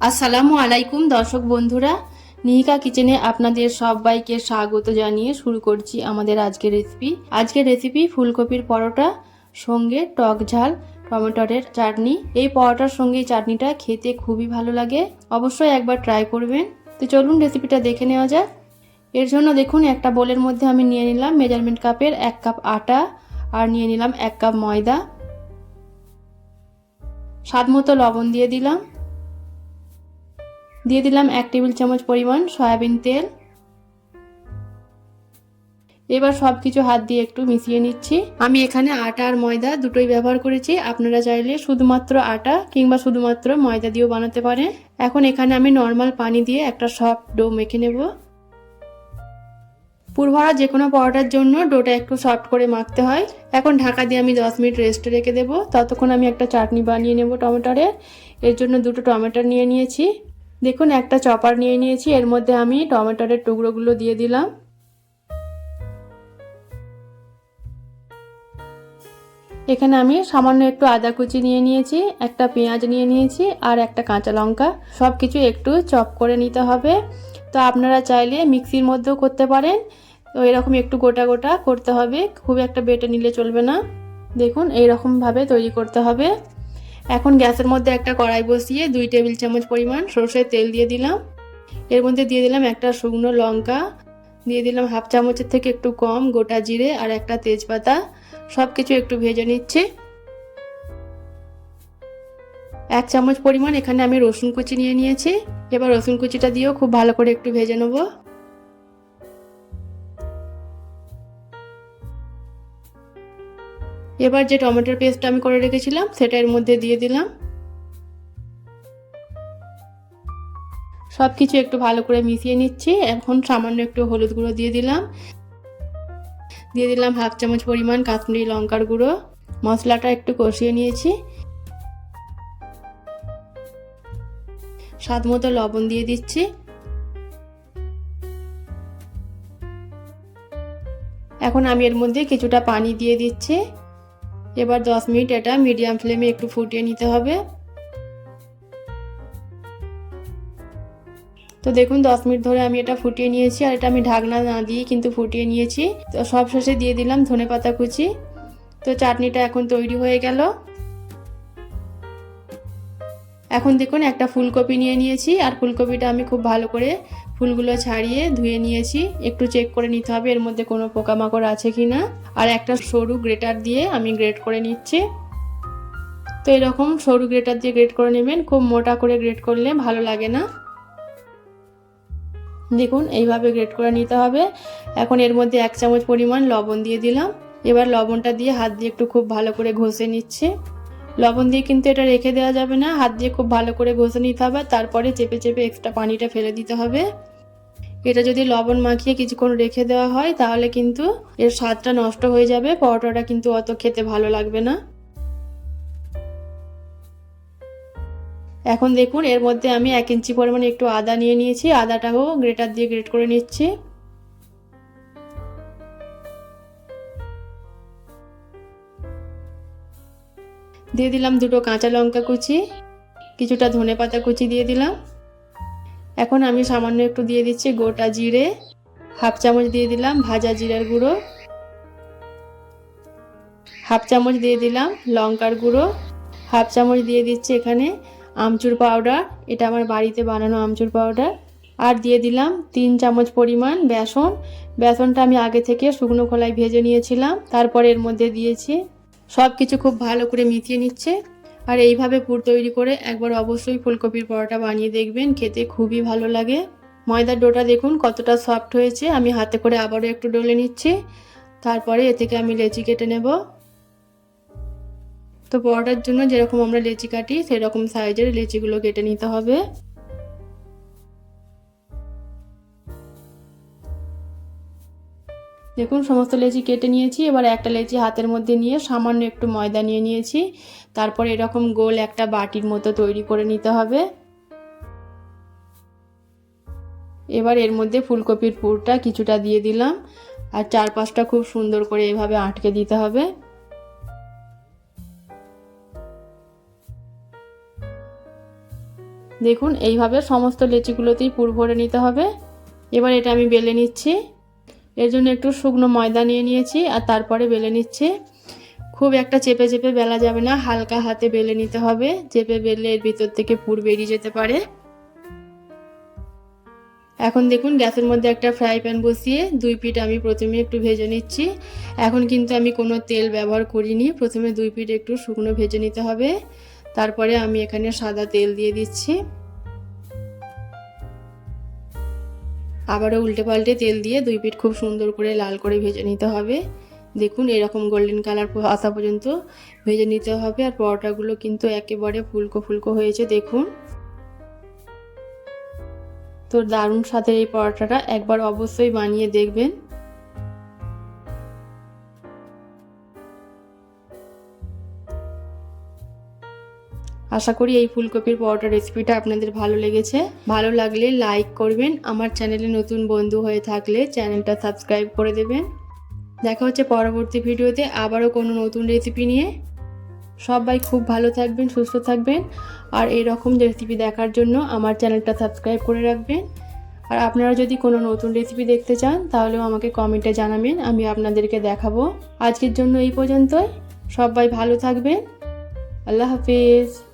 আসসালামু আলাইকুম দর্শক বন্ধুরা। নিহিকা কিচেনে আপনাদের সবাইকে স্বাগত জানিয়ে শুরু করছি আমাদের আজকের রেসিপি আজকের রেসিপি ফুলকপির পরোটা, সঙ্গে টক ঝাল টমেটোর চাটনি। এই পরোটার সঙ্গে এই চাটনিটা খেতে খুবই ভালো লাগে। অবশ্যই একবার ট্রাই করবেন। তো চলুন রেসিপিটা দেখে নেওয়া যাক। এর জন্য দেখুন, একটা বোলের মধ্যে আমি নিয়ে নিলাম মেজারমেন্ট কাপের এক কাপ আটা আর নিয়ে নিলাম এক কাপ ময়দা। স্বাদ মতো লবণ দিয়ে দিলাম। দিয়ে দিলাম এক টেবিল চামচ পরিমাণ সয়াবিন তেল। এবার সব কিছু হাত দিয়ে একটু মিশিয়ে নিচ্ছি। আমি এখানে আটা আর ময়দা দুটোই ব্যবহার করেছি। আপনারা চাইলে শুধুমাত্র আটা কিংবা শুধুমাত্র ময়দা দিয়েও বানাতে পারেন। এখন এখানে আমি নর্মাল পানি দিয়ে একটা সফট ডো মেখে নেব। পুরভরা যে কোনো পরোটার জন্য ডোটা একটু সফট করে মাখতে হয়। এখন ঢাকা দিয়ে আমি দশ মিনিট রেস্টে রেখে দেবো। ততক্ষণ আমি একটা চাটনি বানিয়ে নেব টমেটোরের এর জন্য দুটো টমেটো নিয়ে নিয়েছি। দেখুন, একটা চপার নিয়ে নিয়েছি। এর মধ্যে আমি টমেটোরের টুকরোগুলো দিয়ে দিলাম। এখানে আমি সামান্য একটু আদা কুচি নিয়ে নিয়েছি, একটা পেঁয়াজ নিয়ে নিয়েছি আর একটা কাঁচা লঙ্কা। সব কিছু একটু চপ করে নিতে হবে। তো আপনারা চাইলে মিক্সির মধ্যেও করতে পারেন। তো এরকম একটু গোটা গোটা করতে হবে। খুব একটা বেটে নিলে চলবে না। দেখুন, এইরকমভাবে তৈরি করতে হবে। এখন গ্যাসের মধ্যে একটা কড়াই বসিয়ে দুই টেবিল চামচ পরিমাণ সর্ষের তেল দিয়ে দিলাম। এর মধ্যে দিয়ে দিলাম একটা শুকনো লঙ্কা, দিয়ে দিলাম হাফ চামচের থেকে একটু কম গোটা জিরে আর একটা তেজপাতা। সব কিছু একটু ভেজে নিচ্ছি। এক চামচ পরিমাণ এখানে আমি রসুন কুচি নিয়ে নিয়েছি। এবার রসুন কুচিটা দিয়েও খুব ভালো করে একটু ভেজে নেব। এবার যে টমেটোর পেস্টটা আমি করে রেখেছিলাম, সেটা এর মধ্যে দিয়ে দিলাম। সব কিছু একটু ভালো করে মিশিয়ে নিচ্ছি। এখন সামান্য একটু হলুদ গুঁড়ো দিয়ে দিলাম। দিয়ে দিলাম হাফ চামচ পরিমাণ কাশ্মীরি লঙ্কার গুঁড়ো। মশলাটা একটু কষিয়ে নিয়েছি। স্বাদ মতো লবণ দিয়ে দিচ্ছি। এখন আমি এর মধ্যে কিছুটা পানি দিয়ে দিচ্ছি। এবার দশ মিনিট এটা মিডিয়াম ফ্লেমে একটু ফুটিয়ে নিতে হবে। তো দেখুন, দশ মিনিট ধরে আমি এটা ফুটিয়ে নিয়েছি আর এটা আমি ঢাকনা না দিয়ে কিন্তু ফুটিয়ে নিয়েছি। তো সব শেষে দিয়ে দিলাম ধনে পাতা কুচি। তো চাটনিটা এখন তৈরি হয়ে গেল। এখন দেখুন একটা ফুলকপি নিয়ে নিয়েছি আর ফুলকপিটা আমি খুব ভালো করে ফুলগুলো ছাড়িয়ে ধুয়ে নিয়েছি। একটু চেক করে নিতে হবে এর মধ্যে কোনো পোকামাকড় আছে কি না আর একটা সরু গ্রেটার দিয়ে আমি গ্রেট করে নিচ্ছি। তো এরকম সরু গ্রেটার দিয়ে গ্রেট করে নেবেন, খুব মোটা করে গ্রেট করলে ভালো লাগে না। দেখুন, এইভাবে গ্রেট করে নিতে হবে। এখন এর মধ্যে এক চামচ পরিমাণ লবণ দিয়ে দিলাম। এবার লবণটা দিয়ে হাত দিয়ে একটু খুব ভালো করে ঘষে নিচ্ছে। লবণ দিয়ে কিন্তু এটা রেখে দেওয়া যাবে না। হাত দিয়ে খুব ভালো করে ঘষে নিতে হবে। তারপরে চেপে চেপে এক্সট্রা পানিটা ফেলে দিতে হবে। এটা যদি লবণ মাখিয়ে কিছুক্ষণ রেখে দেওয়া হয়, তাহলে কিন্তু এর স্বাদটা নষ্ট হয়ে যাবে। পরোটাটা কিন্তু অত খেতে ভালো লাগবে না। এখন দেখুন, এর মধ্যে আমি এক ইঞ্চি পরিমাণে একটু আদা নিয়ে নিয়েছি। আদাটাও গ্রেটার দিয়ে গ্রেট করে নিচ্ছি। দিয়ে দিলাম দুটো কাঁচা লঙ্কা কুচি, কিছুটা ধনে পাতা কুচি দিয়ে দিলাম। এখন আমি সামান্য একটু দিয়ে দিচ্ছি গোটা জিরে, হাফ চামচ দিয়ে দিলাম ভাজা জিরার গুঁড়ো, হাফ চামচ দিয়ে দিলাম লঙ্কার গুঁড়ো, হাফ চামচ দিয়ে দিচ্ছি এখানে আমচুর পাউডার, এটা আমার বাড়িতে বানানো আমচুর পাউডার, আর দিয়ে দিলাম তিন চামচ পরিমাণ বেসন, বেসনটা আমি আগে থেকে শুকনো খোলায় ভেজে নিয়েছিলাম, তারপর এর মধ্যে দিয়েছি সব কিছু খুব ভালো করে মিশিয়ে নিচ্ছে। আর এইভাবে পুর তৈরি করে একবার অবশ্যই ফুলকপির পরোটা বানিয়ে দেখবেন, খেতে খুবই ভালো লাগে। ময়দার ডোটা দেখুন কতটা সফট হয়েছে, আমি হাতে করে আবারও একটু ডলে নিচ্ছি। তারপরে এ থেকে আমি লেচি কেটে নেব। তো পরোটার জন্য যেরকম আমরা লেচি কাটি, সেরকম সাইজের লেচিগুলো কেটে নিতে হবে। দেখুন, সমস্ত লেচি কেটে নিয়েছি। এবার একটা লেচি হাতের মধ্যে নিয়ে সামান্য একটু ময়দা নিয়ে নিয়েছি। তারপর এরকম গোল একটা বাটির মতো তৈরি করে নিতে হবে। এবার এর মধ্যে ফুলকপির পুরটা কিছুটা দিয়ে দিলাম। আর চারপাশটা খুব সুন্দর করে এভাবে আটকে দিতে হবে। দেখুন, এইভাবে সমস্ত লেচিগুলোতেই পুর ভরে নিতে হবে। এবার এটা আমি বেলে নিচ্ছি। এর জন্য একটু শুকনো ময়দা নিয়ে নিয়েছি আর তারপরে বেলে নিচ্ছি। খুব একটা চেপে চেপে বেলা যাবে না, হালকা হাতে বেলে নিতে হবে। চেপে বেললে এর ভিতর থেকে পুর বেরিয়ে যেতে পারে। এখন দেখুন গ্যাসের মধ্যে একটা ফ্রাই প্যান বসিয়ে দুই পিঠ আমি প্রথমে একটু ভেজে নিচ্ছি। এখন কিন্তু আমি কোনো তেল ব্যবহার করিনি। প্রথমে দুই পিঠ একটু শুকনো ভেজে নিতে হবে। তারপরে আমি এখানে সাদা তেল দিয়ে দিচ্ছি। আবারও উল্টে পাল্টে তেল দিয়ে দুই পিঠ খুব সুন্দর করে লাল করে ভেজে নিতে হবে। দেখুন, এরকম গোল্ডেন কালার আসা পর্যন্ত ভেজে নিতে হবে আর পরোটাগুলো কিন্তু একেবারে ফুলকো ফুলকো হয়েছে, দেখুন। তো দারুণ সাথে এই পরোটাটা একবার অবশ্যই বানিয়ে দেখবেন। আশা করি এই ফুলকপির পরোটা রেসিপিটা আপনাদের ভালো লেগেছে। ভালো লাগলে লাইক করবেন। আমার চ্যানেলে নতুন বন্ধু হয়ে থাকলে চ্যানেলটা সাবস্ক্রাইব করে দেবেন। দেখা হচ্ছে পরবর্তী ভিডিওতে আবারও কোনো নতুন রেসিপি নিয়ে। সবাই খুব ভালো থাকবেন, সুস্থ থাকবেন। আর এই রকম রেসিপি দেখার জন্য আমার চ্যানেলটা সাবস্ক্রাইব করে রাখবেন। আর আপনারা যদি কোনো নতুন রেসিপি দেখতে চান, তাহলেও আমাকে কমেন্টে জানাবেন। আমি আপনাদেরকে দেখাবো। আজকের জন্য এই পর্যন্তই। সবাই ভালো থাকবেন। আল্লাহ হাফিজ।